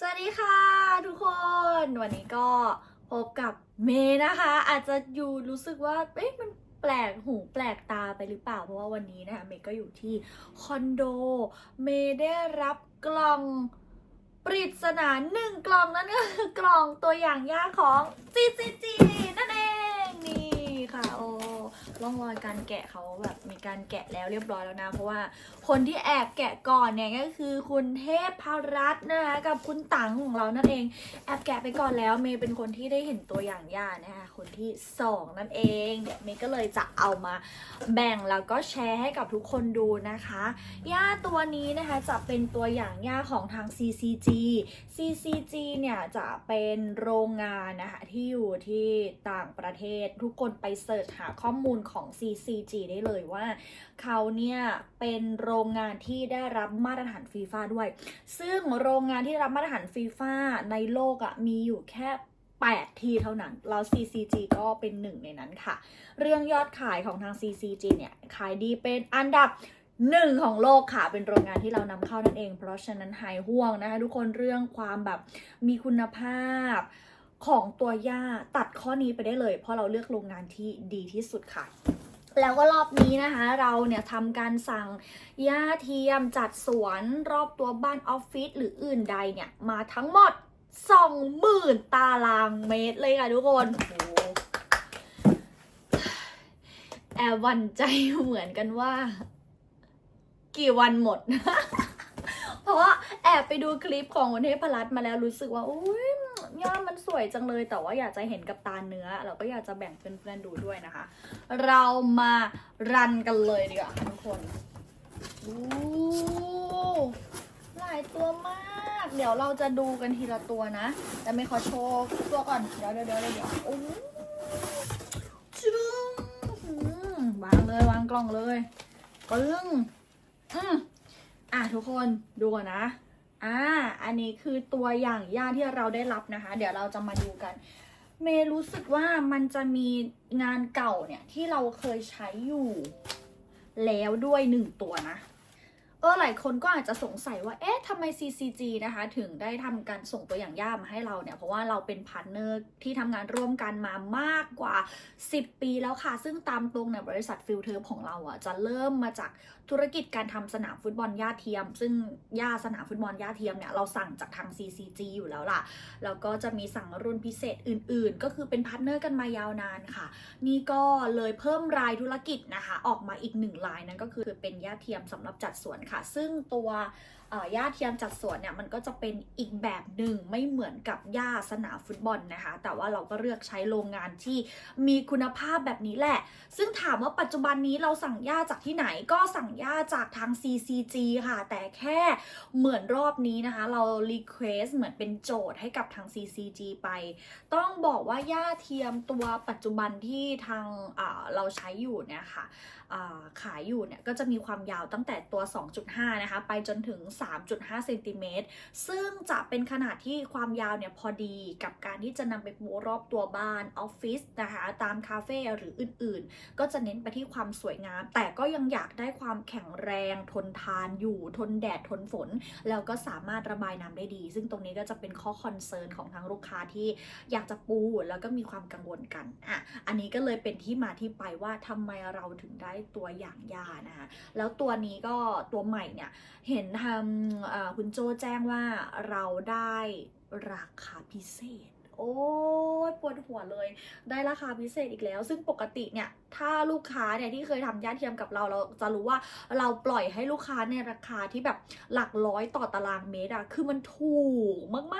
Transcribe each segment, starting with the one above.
สวัสดีค่ะทุกคน วันนี้ก็พบกับเมย์นะคะ อาจจะอยู่รู้สึกว่าเอ๊ะมันแปลกหูแปลกตาไปหรือเปล่า เพราะว่าวันนี้นะคะเมย์ก็อยู่ที่คอนโด เมย์ได้รับกล่องปริศนาหนึ่งกล่องนั่นก็คือกล่องตัวอย่างยากของ GCG นั่นเอง นี่ค่ะโอ้ ร่องรอยการแกะเขาแบบมีการแกะแล้วเรียบร้อยแล้วนะ เพราะว่าคนที่แอบแกะก่อนเนี่ยก็คือคุณเทพพรัตน์นะคะกับคุณตังของเรานั่นเอง แอบแกะไปก่อนแล้วเมย์เป็นคนที่ได้เห็นตัวอย่างย่านะคะคนที่สองนั่นเองเดี๋ยวเมย์ก็เลยจะเอามาแบ่งแล้วก็แชร์ให้กับทุกคนดูนะคะย่าตัวนี้นะคะจะเป็นตัวอย่างย่าของทาง CCG CCG เนี่ยจะเป็นโรงงานนะคะที่อยู่ที่ต่างประเทศทุกคนไปเสิร์ชหาข้อมูลของ CCG ได้เลยว่า เขาเนี่ยเป็นโรงงานที่ได้รับมาตรฐานฟีฟ่าด้วย ซึ่งโรงงานที่ได้รับมาตรฐานฟีฟ่าในโลกอะ่ะมีอยู่แค่8ทีเท่านั้น แล้ว CCG ก็เป็นหนึ่งในนั้นค่ะ เรื่องยอดขายของทาง CCG เนี่ย ขายดีเป็นอันดับหนึ่งของโลกค่ะ เป็นโรงงานที่เรานำเข้านั่นเอง เพราะฉะนั้นหายห่วงนะคะทุกคนเรื่องความแบบมีคุณภาพ ของตัวย่าตัดข้อนี้ไปได้เลย เพราะเราเลือกโรงงานที่ดีที่สุดค่ะ แล้วก็รอบนี้นะคะ เราเนี่ยทำการสั่งหญ้าเทียมจัดสวนรอบตัวบ้านออฟฟิศหรืออื่นใดเนี่ย มาทั้งหมด 20,000 ตารางเมตรเลยค่ะทุกคนแอบวันใจเหมือนกันว่า กี่วันหมด เพราะว่าแอบไปดูคลิปของวันเทพรัตน์มาแล้วรู้สึกว่าอุ้ย ย่ามันสวยจังเลย แต่ว่าอยากจะเห็นกับตาเนื้อ เราก็อยากจะแบ่งเพื่อนๆดูด้วยนะคะ เรามารันกันเลยดีกว่าทุกคนอู้หลายตัวมาก เดี๋ยวเราจะดูกันทีละตัวนะ แต่ไม่ขอโชว์ตัวก่อน เดี๋ยวเดี๋ยวเดี๋ยวโอ้จึ้งวางเลยวางกล่องเลยปึ้งอืมอะทุกคนดูก่อนนะ อ่า อันนี้คือตัวอย่างย่าที่เราได้รับนะคะ เดี๋ยวเราจะมาดูกัน เมย์รู้สึกว่ามันจะมีงานเก่าเนี่ยที่เราเคยใช้อยู่ แล้วด้วยหนึ่งตัวนะ ออหลายคนก็อาจจะสงสัยว่า เอ๊ะทำไม CCG นะคะ ถึงได้ทำการส่งตัวอย่างย่ามาให้เราเนี่ย เพราะว่าเราเป็นพาร์ทเนอร์ที่ทำงานร่วมกันมามากกว่า 10 ปีแล้วค่ะ ซึ่งตามตรงเนี่ย บริษัทฟิลเทอร์ของเราอะ จะเริ่มมาจากธุรกิจการทำสนามฟุตบอลหญ้าเทียม ซึ่งหญ้าสนามฟุตบอลหญ้าเทียมเนี่ย เราสั่งจากทาง CCG อยู่แล้วล่ะ แล้วก็จะมีสั่งรุ่นพิเศษอื่น ๆ ก็คือเป็นพาร์ทเนอร์กันมายาวนานค่ะ นี่ก็เลยเพิ่มรายธุรกิจนะคะ ออกมาอีกหนึ่งรายนั่นก็คือเป็นหญ้าเทียมสำหรับจัดสวนค่ะซึ่งตัวเอ่อหญ้าเทียมจัดสวนเนี่ยมันก็จะเป็นอีกแบบหนึ่งไม่เหมือนกับหญ้าสนามฟุตบอลนะคะ แต่ว่าเราก็เลือกใช้โรงงานที่มีคุณภาพแบบนี้แหละ ซึ่งถามว่าปัจจุบันนี้เราสั่งหญ้าจากที่ไหนก็สั่งหญ้าจากทาง CCG ค่ะ แต่แค่เหมือนรอบนี้นะคะ เรา request เหมือนเป็นโจทย์ให้กับทาง CCG ไป ต้องบอกว่าหญ้าเทียมตัวปัจจุบันที่ทางเราใช้อยู่เนี่ยค่ะขายอยู่เนี่ยก็จะมีความยาวตั้งแต่ตัว 2.5 นะคะ ไปจนถึง 3.5 เซนติเมตร ซึ่งจะเป็นขนาดที่ความยาวเนี่ยพอดีกับการที่จะนำไปปูรอบตัวบ้านออฟฟิศนะคะ ตามคาเฟ่หรืออื่นๆ ก็จะเน้นไปที่ความสวยงาม แต่ก็ยังอยากได้ความแข็งแรงทนทานอยู่ทนแดดทนฝน แล้วก็สามารถระบายน้ำได้ดี ซึ่งตรงนี้ก็จะเป็นข้อคอนเซิร์นของทางลูกค้าที่อยากจะปูแล้วก็มีความกังวลกันอะอันนี้ก็เลยเป็นที่มาที่ไปว่าทำไมเราถึงได้ตัวอย่างยานะคะแล้วตัวนี้ก็ตัวใหม่เนี่ย เห็นทำคุณโจแจ้งว่าเราได้ราคาพิเศษ โอ้ยปวดหัวเลย ได้ราคาพิเศษอีกแล้ว ซึ่งปกติเนี่ยถ้าลูกค้าเนี่ยที่เคยทำย่าเทียมกับเราเราจะรู้ว่าเราปล่อยให้ลูกค้าในราคาที่แบบหลักร้อยต่อตารางเมตรอะคือมันถูกม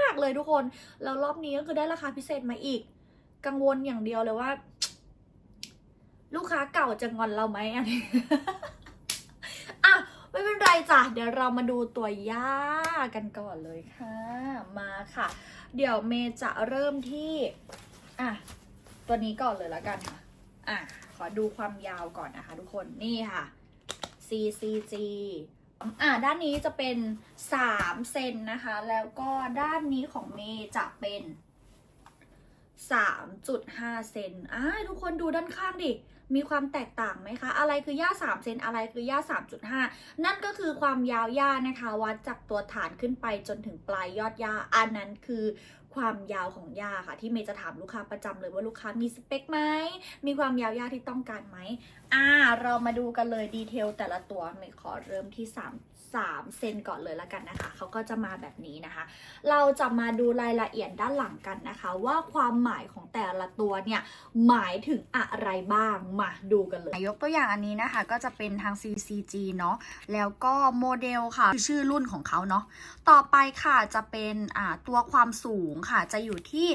ากๆเลยทุกคนแล้วรอบนี้ก็คือได้ราคาพิเศษมาอีก กังวลอย่างเดียวเลยว่า ลูกค้าเก่าจะงอนเราไหมอันนี้อะไม่เป็นไรจ้ะเดี๋ยวเรามาดูตัวย่ากันก่อนเลยค่ะ มาค่ะ เดี๋ยวเมย์จะเริ่มที่อะตัวนี้ก่อนเลยแล้วกันค่ะอะขอดูความยาวก่อนนะคะ ทุกคนนี่ค่ะ CCG อะด้านนี้จะเป็น 3 เซนนะคะ แล้วก็ด้านนี้ของเมย์จะเป็น 3.5 เซนอะทุกคนดูด้านข้างดิ มีความแตกต่างไหมคะ อะไรคือย่า 3 เซน อะไรคือย่า 3.5 นั่นก็คือความยาวย่านะคะ วัดจากตัวฐานขึ้นไปจนถึงปลายยอดย่า อันนั้นคือความยาวของย่าค่ะ ที่เมย์จะถามลูกค้าประจำเลยว่าลูกค้ามีสเปคไหม มีความยาวย่าที่ต้องการไหม อ่า เรามาดูกันเลยดีเทลแต่ละตัว เมย์ขอเริ่มที่3 3เซนก่อนเลยละกันนะคะ เขาก็จะมาแบบนี้นะคะ เราจะมาดูรายละเอียดด้านหลังกันนะคะ ว่าความหมายของแต่ละตัวเนี่ยหมายถึงอะไรบ้าง มาดูกันเลย ยกตัวอย่างอันนี้นะคะ ก็จะเป็นทาง CCG เนาะ แล้วก็โมเดลค่ะ ชื่อรุ่นของเขาเนาะ ต่อไปค่ะจะเป็นตัวความสูงค่ะ จะอยู่ที่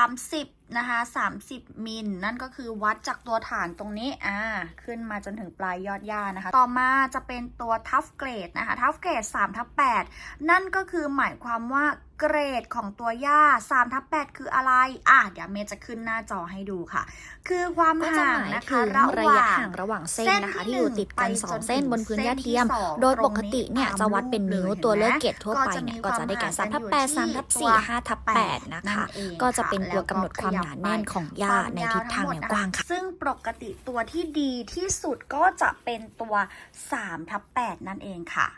30 นะคะ30 มิล นั่นก็คือวัดจากตัวฐานตรงนี้ อ่า ขึ้นมาจนถึงปลายยอดย่านะคะ ต่อมาจะเป็นตัวทัฟเกรดนะคะ ทัฟเกรด3ทับ8นั่นก็คือหมายความว่า เกรดของตัวย่า3ทับ8คืออะไร อะ เดี๋ยวเมย์จะขึ้นหน้าจอให้ดูค่ะ คือความก็จะห่าหงมายนะถึคะงระหระว่ายะงห่างระหว่างเส้นนะคะเส้นที่ที่อยู่ติดกันหนึ่งสองไปเส้นจนบนพื้นถึงหญ้าเทียมเส้นที่สองโดยปกติเนี่ยตรงนี้จะวัดเป็นนิ้วตามรูปเลยตัวเลือกเห็นไหมเกรดทั่วก็ไปจะมีเนี่ยก็จะได้แก่ความ3ทับห่าง8 3ทับอยู่ที่4 5ทับ8นะคะนั่นเองก็จะเป็นค่ะตัวกำหนดความหนาแน่นของหญ้าในทิศทางแนวกว้างค่ะ ซึ่งปกติตัวที่ดีที่สุดก็จะเป็นตัว3ทับ8นั่นเองค่ะ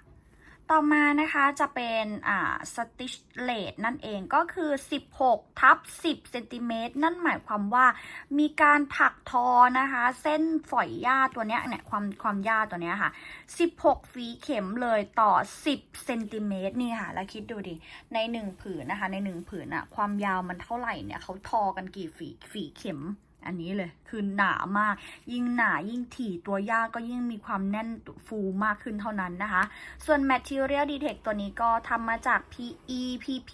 ต่อมานะคะจะเป็นอ่าสติชเลตนั่นเองก็คือ 16ทับ10เซนติเมตรนั่นหมายความว่ามีการถักทอนะคะ เส้นฝอยหญ้าตัวเนี้ยเนี่ยความความหญ้าตัวเนี้ยค่ะ 16 ฝีเข็มเลยต่อ 10เซนติเมตรนี่ค่ะ แล้วคิดดูดิ ในหนึ่งผืนนะคะ ในหนึ่งผืนอะความยาวมันเท่าไหร่เนี่ยเขาทอกันกี่ฝีฝีเข็ม อันนี้เลยคือหนามาก ยิ่งหนายิ่งถี่ตัวยากก็ยิ่งมีความแน่นฟูมากขึ้นเท่านั้นนะคะ ส่วน Material Detect ตัวนี้ก็ทำมาจาก PE PP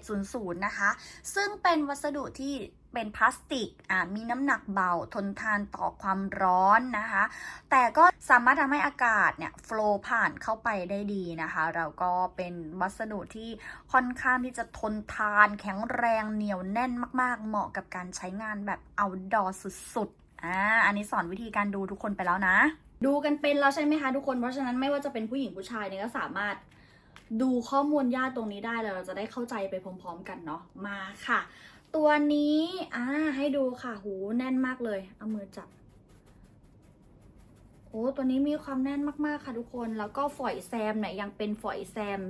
6700นะคะ ซึ่งเป็นวัสดุที่เป็นพลาสติกอ่ามีน้ำหนักเบาทนทานต่อความร้อนนะคะ แต่ก็สามารถทำให้อากาศเนี่ยโฟลผ่านเข้าไปได้ดีนะคะแล้วก็เป็นวัสดุที่ค่อนข้างที่จะทนทานแข็งแรงเหนียวแน่นมาก ๆ เหมาะกับการใช้งานแบบ outdoor สุดๆอ่าอันนี้สอนวิธีการดูทุกคนไปแล้วนะ ดูกันเป็นแล้วใช่ไหมคะทุกคนเพราะฉะนั้นไม่ว่าจะเป็นผู้หญิงผู้ชายเนี่ยก็สามารถดูข้อมูลญาติตรงนี้ได้แล้วเราจะได้เข้าใจไปพร้อม ๆ กันเนาะมาค่ะ ตัวนี้อ่าให้ดูค่ะ หูแน่นมากเลย เอามือจับโอ้ตัวนี้มีความแน่นมากๆค่ะทุกคน แล้วก็ฝอยแซมเนี่ยยังเป็นฝอยแซม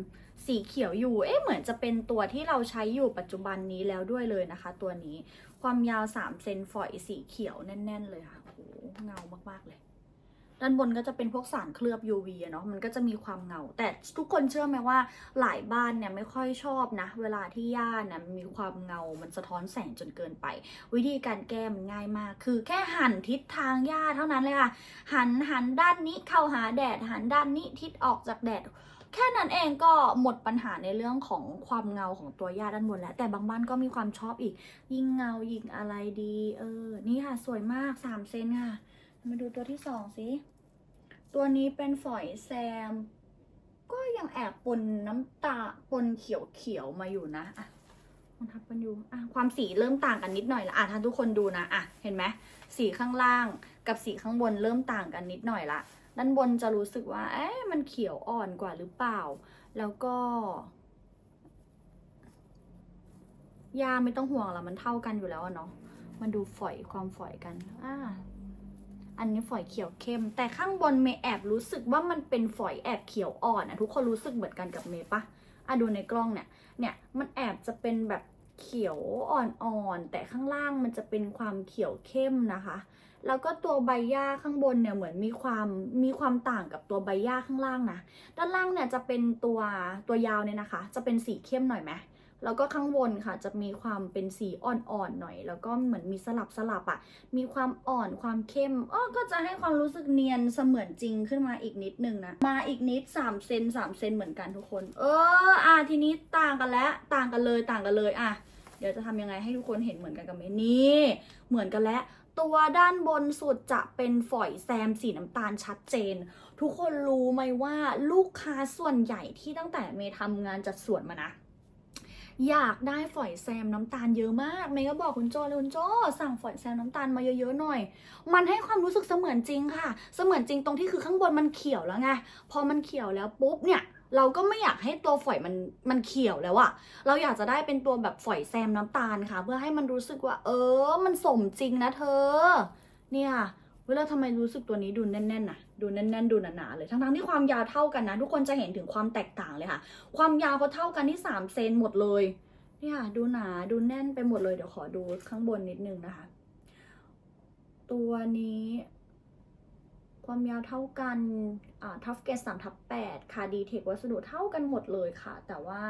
สีเขียวอยู่ เอ๊ะเหมือนจะเป็นตัวที่เราใช้อยู่ปัจจุบันนี้แล้วด้วยเลยนะคะ ตัวนี้ความยาว3เซนฝอยสีเขียวแน่น ๆ เลยค่ะโอ้โหเงามากๆเลย ด้านบนก็จะเป็นพวกสารเคลือบ UV เนาะมันก็จะมีความเงา แต่ทุกคนเชื่อไหมว่าหลายบ้านเนี่ยไม่ค่อยชอบนะ เวลาที่หญ้าเนี่ยมีความเงา มันสะท้อนแสงจนเกินไป วิธีการแก้มันง่ายมาก คือแค่หันทิศทางหญ้าเท่านั้นเลยค่ะหันหันด้านนี้เข้าหาแดด หันด้านนี้ทิศออกจากแดดแค่นั้นเองก็หมดปัญหาในเรื่องของความเงาของตัวหญ้าด้านบนแล้ว แต่บางบ้านก็มีความชอบอีก ยิ่งเงายิ่งอะไรดี เออ นี่ค่ะ สวยมาก3เซนค่ะ มาดูตัวที่สองสิ ตัวนี้เป็นฝอยแซม ก็ยังแอบปนน้ำตาปนเขียวๆมาอยู่นะอะมันทับกันอยู่อะความสีเริ่มต่างกันนิดหน่อยละอะถ้าทุกคนดูนะอะเห็นไหมสีข้างล่างกับสีข้างบนเริ่มต่างกันนิดหน่อยละด้านบนจะรู้สึกว่า เอ๊ะมันเขียวอ่อนกว่าหรือเปล่า แล้วก็ยาไม่ต้องห่วงละมันเท่ากันอยู่แล้วเนาะมันดูฝอยความฝอยกันอ่า อันนี้ฝอยเขียวเข้ม แต่ข้างบนเมย์แอบรู้สึกว่ามันเป็นฝอยแอบเขียวอ่อนอะทุกคนรู้สึกเหมือนกันกับเมย์ปะอะดูในกล้องเนี่ย เนี่ยมันแอบจะเป็นแบบเขียวอ่อนๆแต่ข้างล่างมันจะเป็นความเขียวเข้มนะคะ แล้วก็ตัวใบหญ้าข้างบนเนี่ยเหมือนมีความมีความต่างกับตัวใบหญ้าข้างล่างนะ ด้านล่างเนี่ยจะเป็นตัวตัวยาวเนี่ยนะคะ จะเป็นสีเข้มหน่อยไหม แล้วก็ข้างบนค่ะจะมีความเป็นสีอ่อนๆหน่อย แล้วก็เหมือนมีสลับสลับอะ่ะ มีความอ่อนความเข้มอ้อก็จะให้ความรู้สึกเนียนเสมือนจริงขึ้นมาอีกนิดนึงนะ มาอีกนิด3เซน3เซนเหมือนกันทุกคน เออ อะทีนี้ต่างกันแล้วต่างกันเลยต่างกันเลยอะเดี๋ยวจะทำยังไงให้ทุกคนเห็นเหมือนกันกับเมนี่เหมือนกันแล้วตัวด้านบนสุดจะเป็นฝอยแซมสีน้ำตาลชัดเจน ทุกคนรู้ไหมว่าลูกค้าส่วนใหญ่ที่ตั้งแต่เมย์ทำงานจัดสวนมานะ อยากได้ฝอยแซมน้ำตาลเยอะมากเมย์ก็บอกคุณโจเลยคุณโจสั่งฝอยแซมน้ำตาลมาเยอะๆหน่อย มันให้ความรู้สึกเสมือนจริงค่ะ เสมือนจริงตรงที่คือข้างบนมันเขียวแล้วไงพอมันเขียวแล้วปุ๊บเนี่ยเราก็ไม่อยากให้ตัวฝอยมันมันเขียวแล้วอะเราอยากจะได้เป็นตัวแบบฝอยแซมน้ำตาลค่ะ เพื่อให้มันรู้สึกว่า เออ มันสมจริงนะเธอ เนี่ย เวลาทำไมรู้สึกตัวนี้ดูแน่นๆนะดูแน่นๆ ดูหนาๆเลย ทั้งๆที่ความยาวเท่ากันนะ ทุกคนจะเห็นถึงความแตกต่างเลยค่ะ ความยาวเขาเท่ากันที่3เซนหมดเลยนี่ค่ะดูหนาดูแน่นไปหมดเลยเดี๋ยวขอดูข้างบนนิดนึงนะคะ ตัวนี้ ความยาวเท่ากันอ่าทัฟเกตสามทับแปดค่ะดีเทควัสดุเท่ากันหมดเลยค่ะ แต่ว่า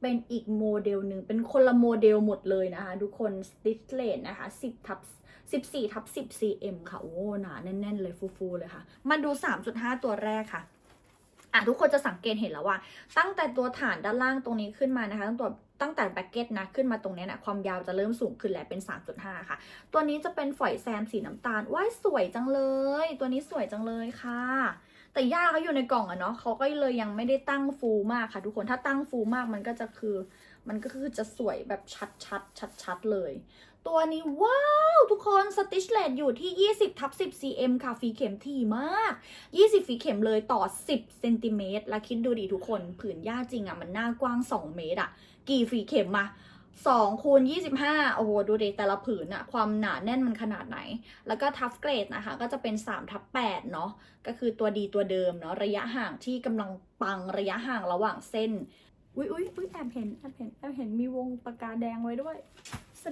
เป็นอีกโมเดลหนึ่งเป็นคนละโมเดลหมดเลยนะคะ ทุกคนสติชเลนนะคะสิบทับ สิบสี่ทับสิบ cm ค่ะโอ้หนาแน่นๆเลยฟูๆเลยค่ะมาดู 3.5 ตัวแรกค่ะอะทุกคนจะสังเกตเห็นแล้วว่า ตั้งแต่ตัวฐานด้านล่างตรงนี้ขึ้นมานะคะ ตั้งตัวตั้งแต่แบ็กเก็ตนะขึ้นมาตรงนี้นะความยาวจะเริ่มสูงขึ้นแล้วเป็น 3.5 ค่ะ ตัวนี้จะเป็นฝอยแซมสีน้ำตาลว้ายสวยจังเลย ตัวนี้สวยจังเลยค่ะ แต่ย่าเขาอยู่ในกล่องอะเนาะเขาก็เลยยังไม่ได้ตั้งฟูมากค่ะ ทุกคนถ้าตั้งฟูมากมันก็จะคือ มันก็คือจะสวยแบบชัดชัดชัดชัดเลย ตัวนี้ว้าว ทุกคนสติชเลตอยู่ที่ 20ทับ10 cm ค่ะฟีเข็มถี่มาก 20ฟีเข็มเลยต่อ 10เซนติเมตรแล้วคิดดูดิทุกคน ผืนหญ้าจริงอะมันหน้ากว้าง 2 เมตรอะกี่ฟีเข็มมา2คูณ25โอ้โห ดูดิแต่ละผืนอะความหนาแน่นมันขนาดไหน แล้วก็ทัฟเกรดนะคะ ก็จะเป็น3ทับ8เนาะก็คือตัวดีตัวเดิมเนาะระยะห่างที่กำลังปังระยะห่างระหว่างเส้น อุ้ยอุ้ยอุ้ยแอบเห็นแอบเห็นแอบเห็นมีวงปากกาแดงไว้ด้วย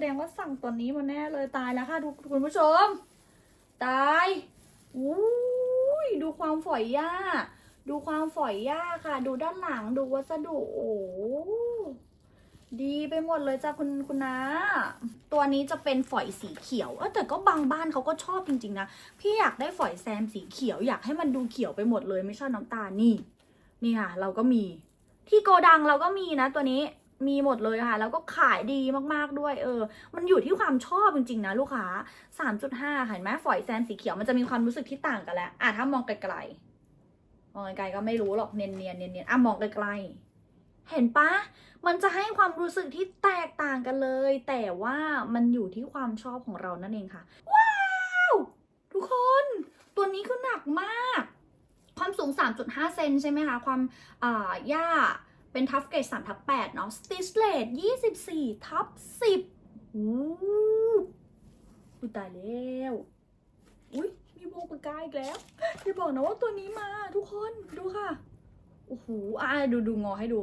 ดงว่าสั่งตัวนี้มาแน่เลยตายแล้วค่ะทุกคุณผู้ชม ตายอุ้ยดูความฝอยหญ้า ดูความฝอยหญ้าค่ะ ดูด้านหลังดูวัสดุโอ้ดีไปหมดเลยจ้าคุณคุณนะ ตัวนี้จะเป็นฝอยสีเขียวเออแต่ก็บางบ้านเขาก็ชอบจริงๆนะพี่อยากได้ฝอยแซมสีเขียวอยากให้มันดูเขียวไปหมดเลยไม่ชอบน้ำตาลนี่ นี่ค่ะ เราก็มี ที่โกดังเราก็มีนะตัวนี้ มีหมดเลยค่ะ แล้วก็ขายดีมากๆด้วยเออ มันอยู่ที่ความชอบจริงๆนะลูกค้า 3.5 เห็นไหมฝอยแซมสีเขียวมันจะมีความรู้สึกที่ต่างกันแล้ว อะถ้ามองไกลๆ มองไกลๆก็ไม่รู้หรอกเนียนๆเนียนๆอะมองไกลๆ เห็นปะมันจะให้ความรู้สึกที่แตกต่างกันเลย แต่ว่ามันอยู่ที่ความชอบของเรานั่นเองค่ะ ว้าว ทุกคน ตัวนี้คือหนักมาก ความสูง 3.5 เซนใช่ไหมคะ ความอ่าหญ้า เป็นทัฟเกรด3ทับ8เนาะสติชเลต24ทับ10อู้อุ๊ยตายแล้วอุ้ยมีวงปากกาอีกแล้วอย่าบอกนะว่าตัวนี้มาทุกคนดูค่ะโอ้โหอ่าดูดูงอให้ดู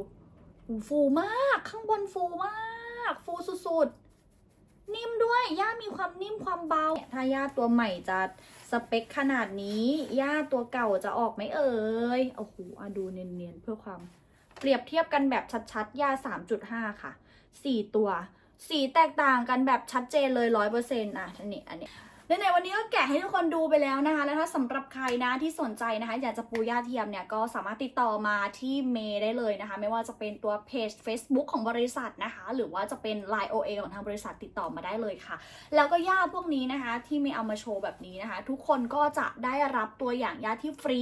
โอ้ฟูมากข้างบนฟูมากฟูสุดๆ นิ่มด้วยย่ามีความนิ่มความเบา ถ้าย่าตัวใหม่จะสเปคขนาดนี้ย่าตัวเก่าจะออกไหมเอ่ยโอ้โหอะดูเนียนๆเพื่อความ เปรียบเทียบกันแบบชัดๆ ยา 3.5 ค่ะ 4 ตัว สีแตกต่างกันแบบชัดเจนเลยร้อยเปอร์เซ็นต์อะอันนี้อันนี้ในวันนี้ก็แกะให้ทุกคนดูไปแล้วนะคะ แล้วถ้าสำหรับใครนะที่สนใจนะคะ อยากจะปูย่าเทียมเนี่ยก็สามารถติดต่อมาที่เมย์ได้เลยนะคะ ไม่ว่าจะเป็นตัวเพจ Facebook ของบริษัทนะคะ หรือว่าจะเป็น Line OA ของทางบริษัทติดต่อมาได้เลยค่ะ แล้วก็ย่าพวกนี้นะคะ ที่เมย์เอามาโชว์แบบนี้นะคะ ทุกคนก็จะได้รับตัวอย่างย่าที่ฟรี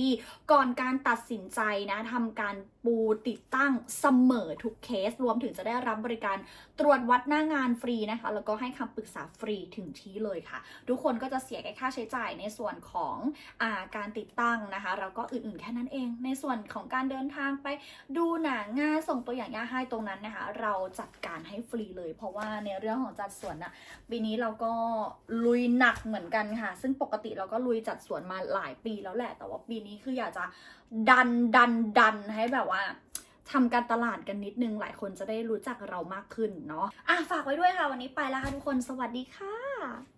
ก่อนการตัดสินใจนะทำการ ปูติดตั้งเสมอทุกเคส รวมถึงจะได้รับบริการตรวจวัดหน้างานฟรีนะคะ แล้วก็ให้คำปรึกษาฟรีถึงที่เลยค่ะ ทุกคนก็จะเสียแค่ค่าใช้จ่ายในส่วนของอาการติดตั้งนะคะ แล้วก็อื่นๆแค่นั้นเอง ในส่วนของการเดินทางไปดูหนังงานส่งตัวอย่างยาให้ตรงนั้นนะคะ เราจัดการให้ฟรีเลย เพราะว่าในเรื่องของจัดสวนน่ะปีนี้เราก็ลุยหนักเหมือนกันค่ะ ซึ่งปกติเราก็ลุยจัดสวนมาหลายปีแล้วแหละ แต่ว่าปีนี้คืออยากจะ ดันดันดันให้แบบว่าทำการตลาดกันนิดนึงหลายคนจะได้รู้จักเรามากขึ้นเนาะอะฝากไว้ด้วยค่ะ วันนี้ไปแล้วค่ะทุกคนสวัสดีค่ะ